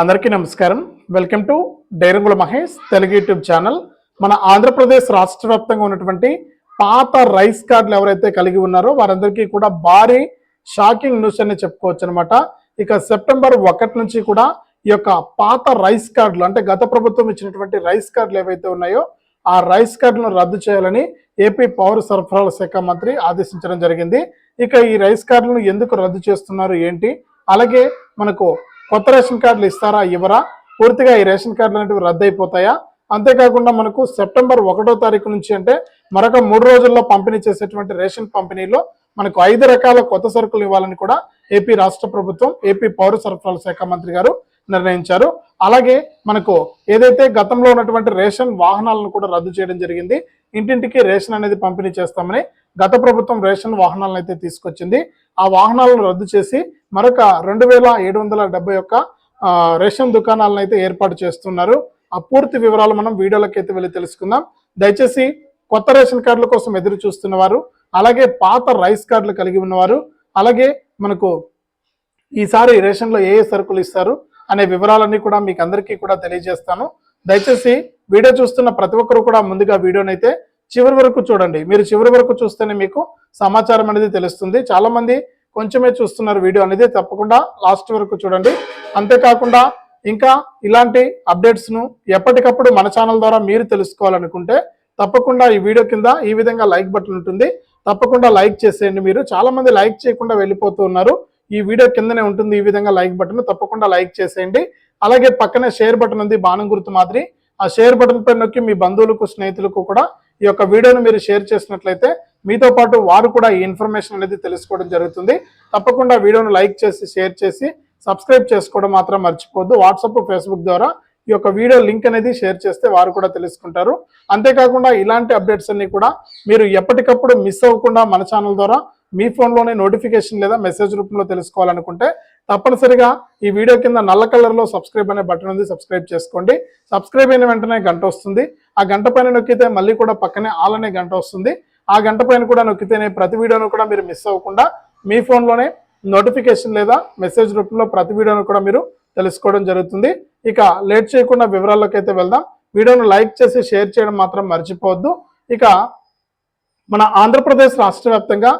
అందరికీ నమస్కారం. Welcome to డైరంగుల మహేష్ తెలుగు యూట్యూబ్ ఛానల్. మన ఆంధ్రప్రదేశ్ రాష్ట్ర వ్యాప్తంగా ఉన్నటువంటి పాత రైస్ కార్డులు ఎవరైతే కలిగి ఉన్నారో వారందరికీ కూడా భారీ షాకింగ్ న్యూస్ అని చెప్పుకోవచ్చు అనమాట ఇక సెప్టెంబర్ ఒకటి నుంచి కూడా ఈ యొక్క పాత రైస్ కార్డులు అంటే గత ప్రభుత్వం ఇచ్చినటువంటి రైస్ కార్డులు ఏవైతే ఉన్నాయో ఆ రైస్ కార్డులను రద్దు చేయాలని ఏపీ పౌర సరఫరాల శాఖ మంత్రి ఆదేశించడం జరిగింది. ఇక ఈ రైస్ కార్డులను ఎందుకు రద్దు చేస్తున్నారు ఏంటి? అలాగే మనకు కొత్త రేషన్ కార్డులు ఇస్తారా ఇవ్వరా? పూర్తిగా ఈ రేషన్ కార్డులు అనేవి రద్దు అయిపోతాయా అంతేకాకుండా మనకు సెప్టెంబర్ ఒకటో తారీఖు నుంచి అంటే మరొక మూడు రోజుల్లో పంపిణీ చేసేటువంటి రేషన్ పంపిణీలో మనకు ఐదు రకాల కొత్త సరుకులు ఇవ్వాలని కూడా ఏపీ రాష్ట్ర ప్రభుత్వం ఏపీ పౌర సరఫరాల శాఖ మంత్రి గారు నిర్ణయించారు. అలాగే మనకు ఏదైతే గతంలో ఉన్నటువంటి రేషన్ వాహనాలను కూడా రద్దు చేయడం జరిగింది ఇంటింటికి రేషన్ అనేది పంపిణీ చేస్తామని గత ప్రభుత్వం రేషన్ వాహనాలను అయితే తీసుకొచ్చింది. ఆ వాహనాలను రద్దు చేసి మరొక రెండు వేల ఏడు వందల డెబ్బై ఒక్క రేషన్ దుకాణాలను అయితే ఏర్పాటు చేస్తున్నారు. ఆ పూర్తి వివరాలు మనం వీడియోలోకి అయితే వెళ్ళి తెలుసుకుందాం. దయచేసి కొత్త రేషన్ కార్డుల కోసం ఎదురు చూస్తున్న వారు అలాగే పాత రైస్ కార్డులు కలిగి ఉన్నవారు అలాగే మనకు ఈసారి రేషన్లో ఏ ఏ సరుకులు ఇస్తారు అనే వివరాలన్నీ కూడా మీకు అందరికీ కూడా తెలియజేస్తాను. దయచేసి వీడియో చూస్తున్న ప్రతి ఒక్కరు కూడా ముందుగా వీడియోనైతే అయితే చివరి వరకు చూడండి. మీరు చివరి వరకు చూస్తేనే మీకు సమాచారం అనేది తెలుస్తుంది. చాలామంది కొంచెమే చూస్తున్నారు వీడియో అనేది. తప్పకుండా లాస్ట్ వరకు చూడండి. అంతేకాకుండా ఇంకా ఇలాంటి అప్డేట్స్ను ఎప్పటికప్పుడు మన ఛానల్ ద్వారా మీరు తెలుసుకోవాలనుకుంటే తప్పకుండా ఈ వీడియో కింద ఈ విధంగా లైక్ బటన్ ఉంటుంది. తప్పకుండా లైక్ చేసేయండి మీరు. చాలామంది లైక్ చేయకుండా వెళ్ళిపోతూ ఉన్నారు. ఈ వీడియో కిందనే ఉంటుంది. ఈ విధంగా లైక్ బటన్ తప్పకుండా లైక్ చేసేయండి. అలాగే పక్కనే షేర్ బటన్ ఉంది. బాణం గుర్తు మాదిరి. ఆ షేర్ బటన్ పై నొక్కి మీ బంధువులకు స్నేహితులకు కూడా ఈ యొక్క వీడియోను మీరు షేర్ చేసినట్లయితే మీతో పాటు వారు కూడా ఈ ఇన్ఫర్మేషన్ అనేది తెలుసుకోవడం జరుగుతుంది. తప్పకుండా వీడియోను లైక్ చేసి షేర్ చేసి సబ్స్క్రైబ్ చేసుకోవడం మాత్రం మర్చిపోద్దు వాట్సాప్ ఫేస్బుక్ ద్వారా ఈ యొక్క వీడియో లింక్ అనేది షేర్ చేస్తే వారు కూడా తెలుసుకుంటారు. అంతేకాకుండా ఇలాంటి అప్డేట్స్ అన్ని కూడా మీరు ఎప్పటికప్పుడు మిస్ అవ్వకుండా మన ఛానల్ ద్వారా మీ ఫోన్లోనే నోటిఫికేషన్ లేదా మెసేజ్ రూపంలో తెలుసుకోవాలనుకుంటే తప్పనిసరిగా ఈ వీడియో కింద నల్ల కలర్లో సబ్స్క్రైబ్ అనే బటన్ ఉంది సబ్స్క్రైబ్ చేసుకోండి. సబ్స్క్రైబ్ అయిన వెంటనే గంట వస్తుంది. ఆ గంట పైన నొక్కితే మళ్ళీ కూడా పక్కనే ఆల్ అనే గంట వస్తుంది. ఆ గంట పైన కూడా నొక్కితేనే ప్రతి వీడియోను కూడా మీరు మిస్ అవ్వకుండా మీ ఫోన్లోనే నోటిఫికేషన్ లేదా మెసేజ్ రూపంలో ప్రతి వీడియోను కూడా మీరు తెలుసుకోవడం జరుగుతుంది. ఇక లేట్ చేయకుండా వివరాల్లోకి అయితే వెళ్దాం. వీడియోను లైక్ చేసి షేర్ చేయడం మాత్రం మర్చిపోవద్దు. ఇక మన ఆంధ్రప్రదేశ్ రాష్ట్ర వ్యాప్తంగా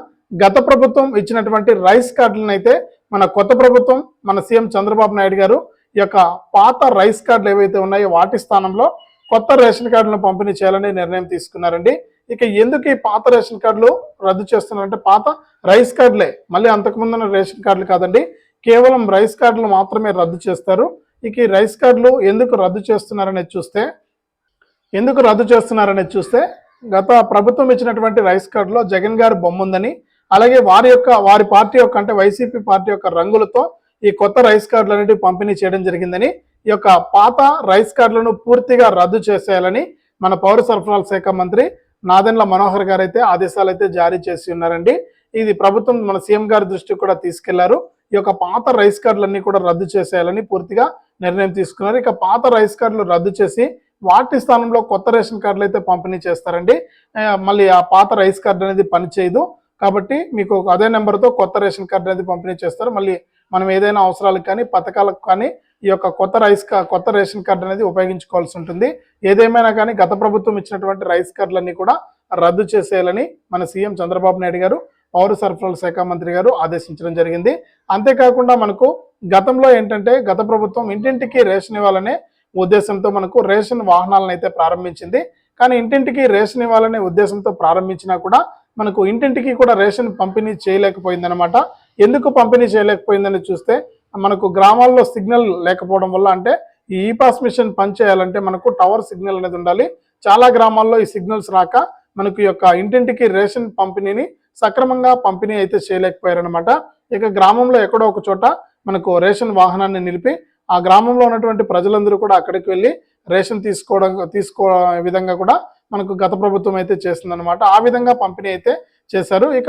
గత ప్రభుత్వం ఇచ్చినటువంటి రైస్ కార్డులను అయితే మన కొత్త ప్రభుత్వం మన సీఎం చంద్రబాబు నాయుడు గారు ఈ యొక్క పాత రైస్ కార్డులు ఏవైతే ఉన్నాయో వాటి స్థానంలో కొత్త రేషన్ కార్డులను పంపిణీ చేయాలని నిర్ణయం తీసుకున్నారండి. ఇక ఎందుకు ఈ పాత రేషన్ కార్డులు రద్దు చేస్తున్నారంటే పాత రైస్ కార్డులే. మళ్ళీ అంతకుముందు ఉన్న రేషన్ కార్డులు కాదండి. కేవలం రైస్ కార్డులు మాత్రమే రద్దు చేస్తారు. ఇక ఈ రైస్ కార్డులు ఎందుకు రద్దు చేస్తున్నారనేది చూస్తే ఎందుకు రద్దు చేస్తున్నారనేది చూస్తే గత ప్రభుత్వం ఇచ్చినటువంటి రైస్ కార్డులో జగన్ గారు బొమ్మ ఉందని అలాగే వారి యొక్క వారి పార్టీ యొక్క అంటే వైసీపీ పార్టీ యొక్క రంగులతో ఈ కొత్త రైస్ కార్డులు అనేటివి పంపిణీ చేయడం జరిగిందని ఈ యొక్క పాత రైస్ కార్డులను పూర్తిగా రద్దు చేసేయాలని మన పౌర సరఫరాల శాఖ మంత్రి నాదెండ్ల మనోహర్ గారు అయితే ఆదేశాలు అయితే జారీ చేసి ఉన్నారండి. ఇది ప్రభుత్వం మన సీఎం గారి దృష్టికి కూడా తీసుకెళ్ళారు. ఈ యొక్క పాత రైస్ కార్డులన్నీ కూడా రద్దు చేసేయాలని పూర్తిగా నిర్ణయం తీసుకున్నారు. ఇక పాత రైస్ కార్డులు రద్దు చేసి వాటి స్థానంలో కొత్త రేషన్ కార్డులు అయితే పంపిణీ చేస్తారండి. మళ్ళీ ఆ పాత రైస్ కార్డు అనేది పనిచేయదు. కాబట్టి మీకు అదే నెంబర్తో కొత్త రేషన్ కార్డు అనేది పంపిణీ చేస్తారు. మళ్ళీ మనం ఏదైనా అవసరాలకు కానీ పథకాలకు కానీ ఈ యొక్క కొత్త రైస్ కొత్త రేషన్ కార్డు అనేది ఉపయోగించుకోవాల్సి ఉంటుంది. ఏదేమైనా కానీ గత ప్రభుత్వం ఇచ్చినటువంటి రైస్ కార్డులన్నీ కూడా రద్దు చేసేయాలని మన సీఎం చంద్రబాబు నాయుడు గారు పౌర సరఫరాల శాఖ మంత్రి గారు ఆదేశించడం జరిగింది. అంతేకాకుండా మనకు గతంలో ఏంటంటే గత ప్రభుత్వం ఇంటింటికి రేషన్ ఇవ్వాలనే ఉద్దేశంతో మనకు రేషన్ వాహనాలను అయితే ప్రారంభించింది. కానీ ఇంటింటికి రేషన్ ఇవ్వాలనే ఉద్దేశంతో ప్రారంభించినా కూడా మనకు ఇంటింటికి కూడా రేషన్ పంపిణీ చేయలేకపోయిందనమాట ఎందుకు పంపిణీ చేయలేకపోయిందని చూస్తే మనకు గ్రామాల్లో సిగ్నల్ లేకపోవడం వల్ల అంటే ఈ ఈపాస్ పాస్ మిషన్ పనిచేయాలంటే మనకు టవర్ సిగ్నల్ అనేది ఉండాలి. చాలా గ్రామాల్లో ఈ సిగ్నల్స్ రాక మనకు యొక్క ఇంటింటికి రేషన్ పంపిణీని సక్రమంగా పంపిణీ అయితే చేయలేకపోయారనమాట ఇక గ్రామంలో ఎక్కడో ఒక చోట మనకు రేషన్ వాహనాన్ని నిలిపి ఆ గ్రామంలో ఉన్నటువంటి ప్రజలందరూ కూడా అక్కడికి వెళ్ళి రేషన్ తీసుకోవడం తీసుకో విధంగా కూడా మనకు గత ప్రభుత్వం అయితే చేస్తుందన్నమాట ఆ విధంగా పంపిణీ అయితే చేశారు. ఇక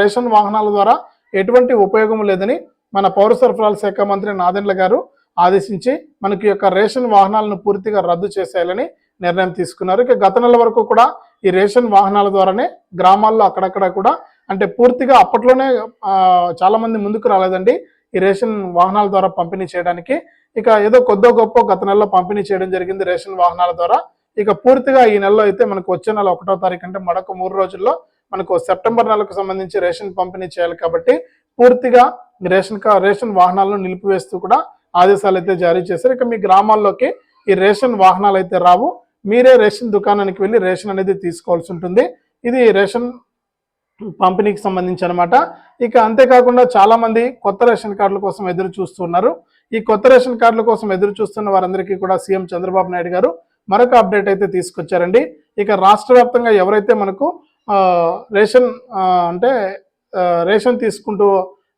రేషన్ వాహనాల ద్వారా ఎటువంటి ఉపయోగం లేదని మన పౌర సరఫరాల శాఖ మంత్రి నాదెండ్ల గారు ఆదేశించి మనకి యొక్క రేషన్ వాహనాలను పూర్తిగా రద్దు చేసేయాలని నిర్ణయం తీసుకున్నారు. ఇక గత నెల వరకు కూడా ఈ రేషన్ వాహనాల ద్వారానే గ్రామాల్లో అక్కడక్కడ కూడా అంటే పూర్తిగా అప్పట్లోనే చాలామంది చాలా మంది ముందుకు రాలేదండి. ఈ రేషన్ వాహనాల ద్వారా పంపిణీ చేయడానికి ఇక ఏదో కొద్దో గొప్ప గత నెలలో పంపిణీ చేయడం జరిగింది రేషన్ వాహనాల ద్వారా. ఇక పూర్తిగా ఈ నెలలో అయితే మనకు వచ్చే నెల ఒకటో తారీఖు అంటే మరొక మూడు రోజుల్లో మనకు సెప్టెంబర్ నెలకు సంబంధించి రేషన్ పంపిణీ చేయాలి కాబట్టి పూర్తిగా రేషన్ కా రేషన్ వాహనాలను నిలిపివేస్తూ కూడా ఆదేశాలు అయితే జారీ చేశారు. ఇక మీ గ్రామాల్లోకి ఈ రేషన్ వాహనాలు అయితే రావు. మీరే రేషన్ దుకాణానికి వెళ్ళి రేషన్ అనేది తీసుకోవాల్సి ఉంటుంది. ఇది రేషన్ పంపిణీకి సంబంధించి అనమాట ఇక అంతేకాకుండా చాలామంది కొత్త రేషన్ కార్డుల కోసం ఎదురు చూస్తున్నారు. ఈ కొత్త రేషన్ కార్డుల కోసం ఎదురు చూస్తున్న వారందరికీ కూడా సీఎం చంద్రబాబు నాయుడు గారు మరొక అప్డేట్ అయితే తీసుకొచ్చారండి. ఇక రాష్ట్ర వ్యాప్తంగా ఎవరైతే మనకు రేషన్ అంటే రేషన్ తీసుకుంటూ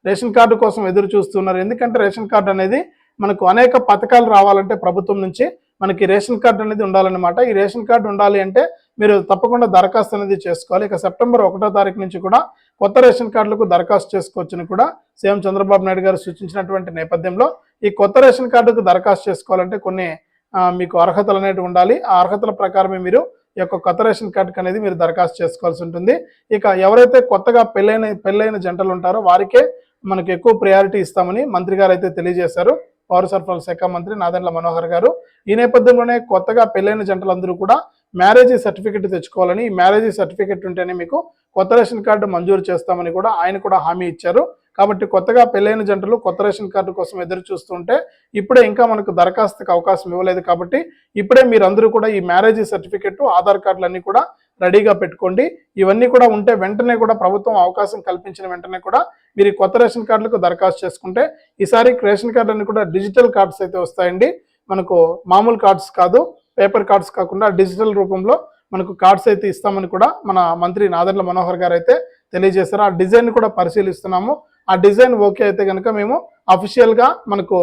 రేషన్ కార్డు కోసం ఎదురు చూస్తున్నారు. ఎందుకంటే రేషన్ కార్డు అనేది మనకు అనేక పథకాలు రావాలంటే ప్రభుత్వం నుంచి మనకి రేషన్ కార్డు అనేది ఉండాలన్నమాట. ఈ రేషన్ కార్డు ఉండాలి అంటే మీరు తప్పకుండా దరఖాస్తు అనేది చేసుకోవాలి. ఇక సెప్టెంబర్ ఒకటో తారీఖు నుంచి కూడా కొత్త రేషన్ కార్డులకు దరఖాస్తు చేసుకోవచ్చని కూడా సీఎం చంద్రబాబు నాయుడు గారు సూచించినటువంటి నేపథ్యంలో ఈ కొత్త రేషన్ కార్డుకు దరఖాస్తు చేసుకోవాలంటే కొన్ని మీకు అర్హతలు అనేవి ఉండాలి. ఆ అర్హతల ప్రకారమే మీరు ఈ యొక్క కొత్త రేషన్ కార్డుకి అనేది మీరు దరఖాస్తు చేసుకోవాల్సి ఉంటుంది. ఇక ఎవరైతే కొత్తగా పెళ్ళైన పెళ్ళైన జంటలు ఉంటారో వారికే మనకు ఎక్కువ ప్రయారిటీ ఇస్తామని మంత్రి గారు అయితే తెలియజేశారు. పౌర సరఫరాల శాఖ మంత్రి నాదెండ్ల మనోహర్ గారు. ఈ నేపథ్యంలోనే కొత్తగా పెళ్ళైన జంటలందరూ కూడా మ్యారేజ్ సర్టిఫికెట్ తెచ్చుకోవాలని ఈ మ్యారేజ్ సర్టిఫికెట్ ఉంటేనే మీకు కొత్త రేషన్ కార్డు మంజూరు చేస్తామని కూడా ఆయన కూడా హామీ ఇచ్చారు. కాబట్టి కొత్తగా పెళ్ళైన జంటలు కొత్త రేషన్ కార్డు కోసం ఎదురు చూస్తుంటే ఇప్పుడే ఇంకా మనకు దరఖాస్తుకి అవకాశం ఇవ్వలేదు కాబట్టి ఇప్పుడే మీరందరూ కూడా ఈ మ్యారేజ్ సర్టిఫికెట్ ఆధార్ కార్డులన్నీ కూడా రెడీగా పెట్టుకోండి. ఇవన్నీ కూడా ఉంటే వెంటనే కూడా ప్రభుత్వం అవకాశం కల్పించిన వెంటనే కూడా మీరు కొత్త రేషన్ కార్డులకు దరఖాస్తు చేసుకుంటే ఈసారి రేషన్ కార్డులన్నీ కూడా డిజిటల్ కార్డ్స్ అయితే వస్తాయండి. మనకు మామూలు కార్డ్స్ కాదు. పేపర్ కార్డ్స్ కాకుండా డిజిటల్ రూపంలో మనకు కార్డ్స్ అయితే ఇస్తామని కూడా మన మంత్రి నాదర్ల మనోహర్ గారు అయితే తెలియజేశారు. ఆ డిజైన్ కూడా పరిశీలిస్తున్నాము. ఆ డిజైన్ ఓకే అయితే కనుక మేము అఫీషియల్గా మనకు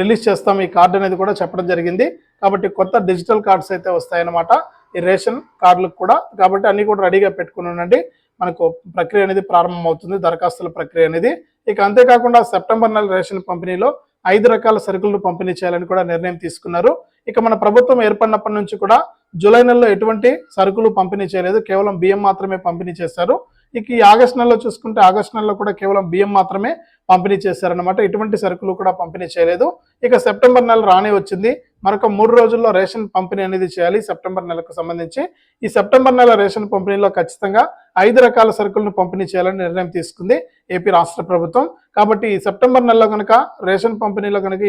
రిలీజ్ చేస్తాం. ఈ కార్డు అనేది కూడా చెప్పడం జరిగింది. కాబట్టి కొత్త డిజిటల్ కార్డ్స్ అయితే వస్తాయన్నమాట. ఈ రేషన్ కార్డులకు కూడా. కాబట్టి అన్నీ కూడా రెడీగా పెట్టుకుని ఉండండి. మనకు ప్రక్రియ అనేది ప్రారంభం అవుతుంది దరఖాస్తుల ప్రక్రియ అనేది. ఇక అంతేకాకుండా సెప్టెంబర్ నెల రేషన్ పంపిణీలో ఐదు రకాల సరుకులను పంపిణీ చేయాలని కూడా నిర్ణయం తీసుకున్నారు. ఇక మన ప్రభుత్వం ఏర్పడినప్పటి నుంచి కూడా జూలై నెలలో ఎటువంటి సరుకులు పంపిణీ చేయలేదు. కేవలం బియ్యం మాత్రమే పంపిణీ చేశారు. ఇక ఈ ఆగస్ట్ నెలలో చూసుకుంటే ఆగస్ట్ నెలలో కూడా కేవలం బియ్యం మాత్రమే పంపిణీ చేశారనమాట ఎటువంటి సరుకులు కూడా పంపిణీ చేయలేదు. ఇక సెప్టెంబర్ నెల రానే వచ్చింది. మరొక మూడు రోజుల్లో రేషన్ పంపిణీ అనేది చేయాలి సెప్టెంబర్ నెలకు సంబంధించి. ఈ సెప్టెంబర్ నెల రేషన్ పంపిణీలో ఖచ్చితంగా ఐదు రకాల సరుకులను పంపిణీ చేయాలని నిర్ణయం తీసుకుంది ఏపీ రాష్ట్ర ప్రభుత్వం. కాబట్టి ఈ సెప్టెంబర్ నెలలో కనుక రేషన్ పంపిణీలో కనుక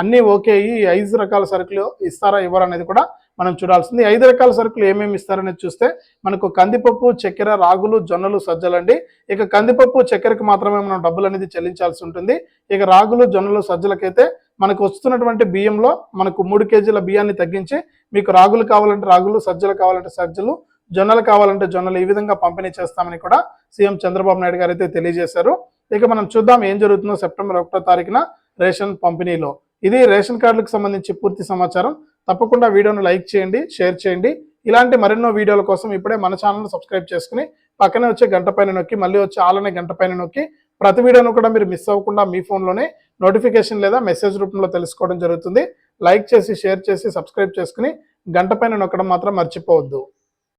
అన్నీ ఓకే ఈ ఐదు రకాల సరుకులు ఇస్తారా ఇవ్వరా అనేది కూడా మనం చూడాల్సింది. ఐదు రకాల సరుకులు ఏమేమి ఇస్తారనేది చూస్తే మనకు కందిపప్పు చక్కెర రాగులు జొన్నలు సజ్జలండి. ఇక కందిపప్పు చక్కెరకు మాత్రమే మనం డబ్బులు అనేది చెల్లించాల్సి ఉంటుంది. ఇక రాగులు జొన్నలు సజ్జలకైతే మనకు వస్తున్నటువంటి బియ్యంలో మనకు మూడు కేజీల బియ్యాన్ని తగ్గించి మీకు రాగులు కావాలంటే రాగులు సజ్జలు కావాలంటే సజ్జలు జొన్నలు కావాలంటే జొన్నలు ఈ విధంగా పంపిణీ చేస్తామని కూడా సీఎం చంద్రబాబు నాయుడు గారు అయితే తెలియజేశారు. ఇక మనం చూద్దాం ఏం జరుగుతుందో సెప్టెంబర్ ఒకటో తారీఖున రేషన్ పంపిణీలో. ఇది రేషన్ కార్డులకు సంబంధించి పూర్తి సమాచారం. తప్పకుండా వీడియోను లైక్ చేయండి షేర్ చేయండి. ఇలాంటి మరెన్నో వీడియోల కోసం ఇప్పుడే మన ఛానల్ను సబ్స్క్రైబ్ చేసుకుని పక్కనే వచ్చే గంట పైన నొక్కి మళ్ళీ వచ్చే ఆలనే గంట పైన నొక్కి ప్రతి వీడియోను కూడా మీరు మిస్ అవ్వకుండా మీ ఫోన్లోనే నోటిఫికేషన్ లేదా మెసేజ్ రూపంలో తెలుసుకోవడం జరుగుతుంది. లైక్ చేసి షేర్ చేసి సబ్స్క్రైబ్ చేసుకుని గంట పైన నొక్కడం మాత్రం మర్చిపోవద్దు.